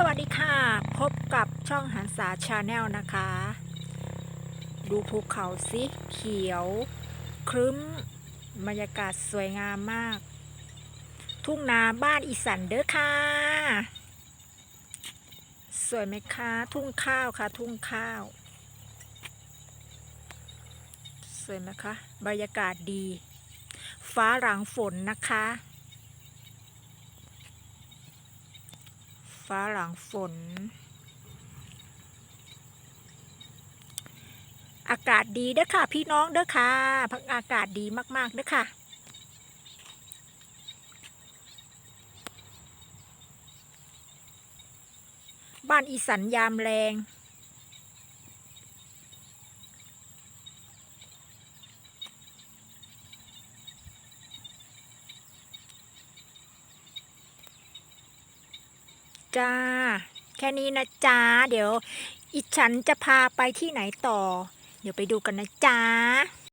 สวัสดีค่ะ พบกับช่องหันษาชาแนลนะคะ ดูภูเขาสิเขียว ครึ้มบรรยากาศสวยงามมาก ทุ่งนาบ้านอีสันเด้อค่ะ สวยไหมคะ ทุ่งข้าวค่ะ ทุ่งข้าว สวยไหมคะ บรรยากาศดี ฟ้าหลังฝนนะคะ ฟ้าหลังฝน อากาศดีเด้อค่ะ พี่น้องเด้อค่ะพักอากาศดีมากๆเด้อค่ะบ้านอีสันยามแรง จ้า แค่นี้นะจ้า เดี๋ยว อีฉันจะพาไปที่ไหนต่อ เดี๋ยวไปดูกันนะจ้า